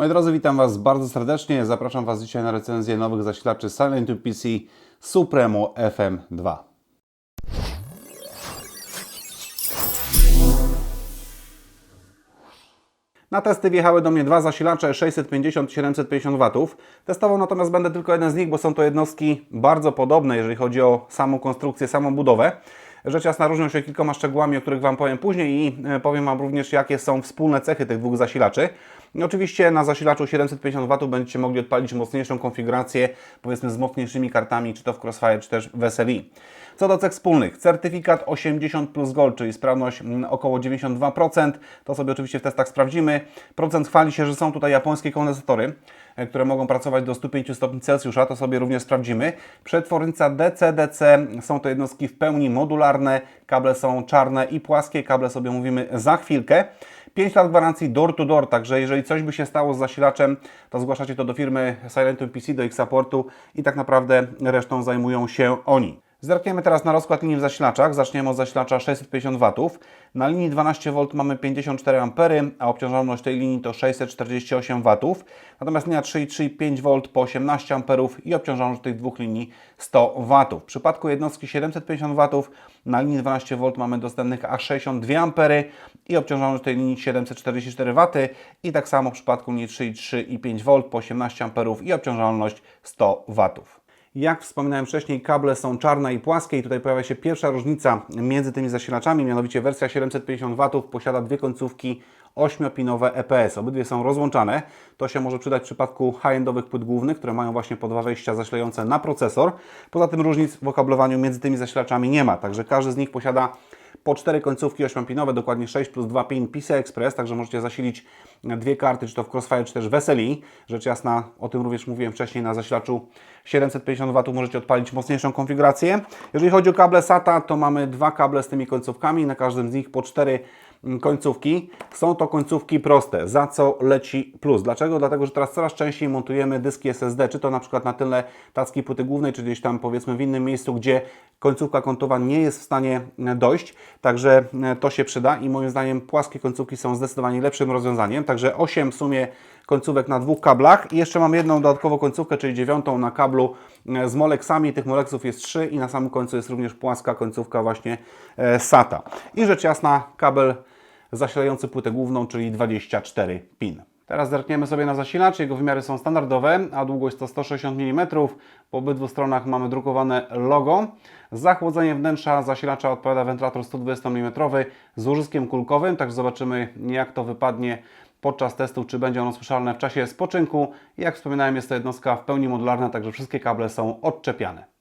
Moi drodzy, witam Was bardzo serdecznie. Zapraszam Was dzisiaj na recenzję nowych zasilaczy Silent PC Supremo FM2. Na testy wjechały do mnie dwa zasilacze 650 i 750 W. Testował natomiast będę tylko jeden z nich, bo są to jednostki bardzo podobne, jeżeli chodzi o samą konstrukcję, samą budowę. Rzecz jasna różnią się kilkoma szczegółami, o których Wam powiem później i e, powiem Wam również, jakie są wspólne cechy tych dwóch zasilaczy. Oczywiście na zasilaczu 750 W będziecie mogli odpalić mocniejszą konfigurację, powiedzmy z mocniejszymi kartami, czy to w Crossfire, czy też w SLI. Co do cech wspólnych, certyfikat 80 plus Gold, czyli sprawność mm, około 92%, to sobie oczywiście w testach sprawdzimy. Procent chwali się, że są tutaj japońskie kondensatory, które mogą pracować do 105 stopni Celsjusza, to sobie również sprawdzimy. Przetwornica DC-DC, są to jednostki w pełni modularne, kable są czarne i płaskie, kable sobie mówimy za chwilkę. 5 lat gwarancji door to door, także jeżeli coś by się stało z zasilaczem, to zgłaszacie to do firmy Silent PC, do ich supportu i tak naprawdę resztą zajmują się oni. Zerkniemy teraz na rozkład linii w zasilaczach. Zaczniemy od zasilacza 650 W. Na linii 12 V mamy 54 A, a obciążalność tej linii to 648 W. Natomiast linia 3,3 i 5 V po 18 A i obciążalność tych dwóch linii 100 W. W przypadku jednostki 750 W na linii 12 V mamy dostępnych aż 62 A i obciążalność tej linii 744 W. I tak samo w przypadku linii 3,3 i 5 V po 18 A i obciążalność 100 W. Jak wspominałem wcześniej, kable są czarne i płaskie i tutaj pojawia się pierwsza różnica między tymi zasilaczami, mianowicie wersja 750 W posiada dwie końcówki 8-pinowe EPS. Obydwie są rozłączane. To się może przydać w przypadku high-endowych płyt głównych, które mają właśnie po dwa wejścia zasilające na procesor. Poza tym różnic w okablowaniu między tymi zasilaczami nie ma, także każdy z nich posiada po cztery końcówki 8-pinowe, dokładnie 6 plus 2 pin PCI Express, także możecie zasilić dwie karty, czy to w Crossfire, czy też w SLI. Rzecz jasna, o tym również mówiłem wcześniej na zasilaczu 750 W możecie odpalić mocniejszą konfigurację. Jeżeli chodzi o kable SATA, to mamy dwa kable z tymi końcówkami, na każdym z nich po cztery końcówki. Są to końcówki proste, za co leci plus. Dlaczego? Dlatego, że teraz coraz częściej montujemy dyski SSD, czy to na przykład na tyle tackiej płyty głównej, czy gdzieś tam powiedzmy w innym miejscu, gdzie końcówka kątowa nie jest w stanie dojść. Także to się przyda i moim zdaniem płaskie końcówki są zdecydowanie lepszym rozwiązaniem. Także 8 w sumie końcówek na dwóch kablach i jeszcze mam jedną dodatkową końcówkę, czyli dziewiątą na kablu z moleksami. Tych moleksów jest 3 i na samym końcu jest również płaska końcówka właśnie SATA. I rzecz jasna kabel zasilający płytę główną, czyli 24 pin. Teraz zerkniemy sobie na zasilacz. Jego wymiary są standardowe, a długość to 160 mm. Po obydwu stronach mamy drukowane logo. Za chłodzenie wnętrza zasilacza odpowiada wentylator 120 mm z łożyskiem kulkowym, także zobaczymy jak to wypadnie podczas testu, czy będzie ono słyszalne w czasie spoczynku. Jak wspominałem, jest to jednostka w pełni modularna, także wszystkie kable są odczepiane.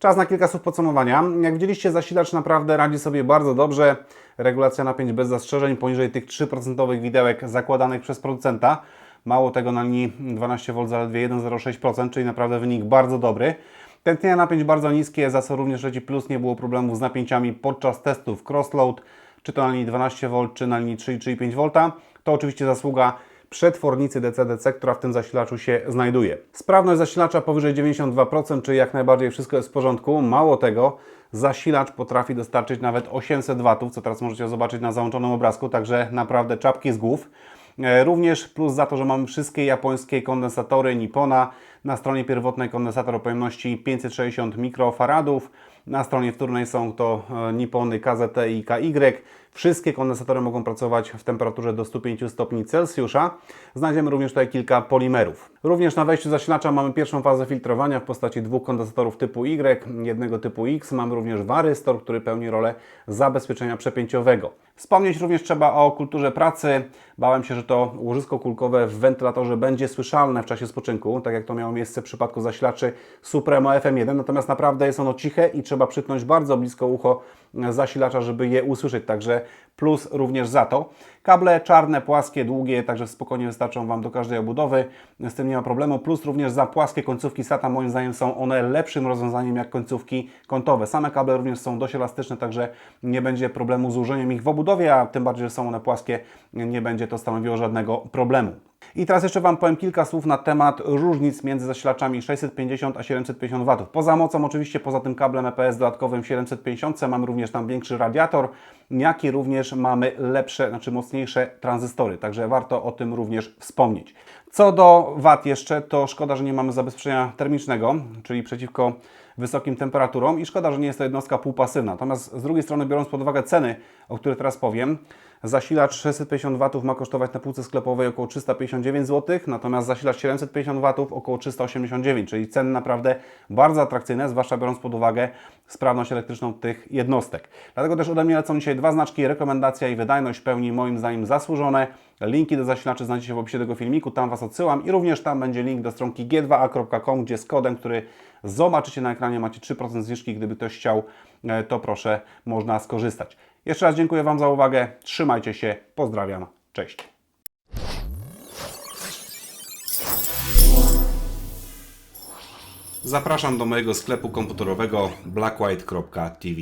Czas na kilka słów podsumowania. Jak widzieliście, zasilacz naprawdę radzi sobie bardzo dobrze. Regulacja napięć bez zastrzeżeń, poniżej tych 3% widełek zakładanych przez producenta. Mało tego na linii 12V zaledwie 1,06%, czyli naprawdę wynik bardzo dobry. Tętnienia napięć bardzo niskie, za co również leci plus, nie było problemów z napięciami podczas testów crossload, czy to na linii 12V, czy na linii 3,5V. To oczywiście zasługa przetwornicy DC-DC, która w tym zasilaczu się znajduje. Sprawność zasilacza powyżej 92%, czyli jak najbardziej wszystko jest w porządku. Mało tego, zasilacz potrafi dostarczyć nawet 800 W, co teraz możecie zobaczyć na załączonym obrazku, także naprawdę czapki z głów. E, Również plus za to, że mamy wszystkie japońskie kondensatory Nippona. Na stronie pierwotnej kondensator o pojemności 560 mikrofaradów. Na stronie wtórnej są to e, Nippony KZT i KY. Wszystkie kondensatory mogą pracować w temperaturze do 105 stopni Celsjusza. Znajdziemy również tutaj kilka polimerów. Również na wejściu zasilacza mamy pierwszą fazę filtrowania w postaci dwóch kondensatorów typu Y, jednego typu X. Mamy również warystor, który pełni rolę zabezpieczenia przepięciowego. Wspomnieć również trzeba o kulturze pracy. Bałem się, że to łożysko kulkowe w wentylatorze będzie słyszalne w czasie spoczynku, tak jak to miało miejsce w przypadku zasilaczy Supremo FM1. Natomiast naprawdę jest ono ciche i trzeba przytknąć bardzo blisko ucho zasilacza, żeby je usłyszeć. Także plus również za to. Kable czarne, płaskie, długie, także spokojnie wystarczą Wam do każdej obudowy. Z tym nie ma problemu. Plus również za płaskie końcówki SATA moim zdaniem są one lepszym rozwiązaniem jak końcówki kątowe. Same kable również są dość elastyczne, także nie będzie problemu z ułożeniem ich w obudowie, a tym bardziej, że są one płaskie, nie będzie to stanowiło żadnego problemu. I teraz jeszcze Wam powiem kilka słów na temat różnic między zasilaczami 650 a 750 W. Poza mocą, oczywiście poza tym kablem EPS dodatkowym 750 mamy również tam większy radiator, jak i również mamy lepsze, znaczy mocniejsze tranzystory, także warto o tym również wspomnieć. Co do wat jeszcze, to szkoda, że nie mamy zabezpieczenia termicznego, czyli przeciwko wysokim temperaturom i szkoda, że nie jest to jednostka półpasywna. Natomiast z drugiej strony, biorąc pod uwagę ceny, o których teraz powiem, zasilacz 650 W ma kosztować na półce sklepowej około 359 zł, natomiast zasilacz 750 W około 389, czyli ceny naprawdę bardzo atrakcyjne, zwłaszcza biorąc pod uwagę sprawność elektryczną tych jednostek. Dlatego też ode mnie lecą dzisiaj dwa znaczki, rekomendacja i wydajność pełni moim zdaniem zasłużone. Linki do zasilaczy znajdziecie w opisie tego filmiku, tam Was odsyłam i również tam będzie link do stronki g2a.com, gdzie z kodem, który zobaczycie na ekranie macie 3% zniżki, gdyby ktoś chciał, e, to proszę, można skorzystać. Jeszcze raz dziękuję Wam za uwagę, trzymajcie się, pozdrawiam, cześć. Zapraszam do mojego sklepu komputerowego blackwhite.tv.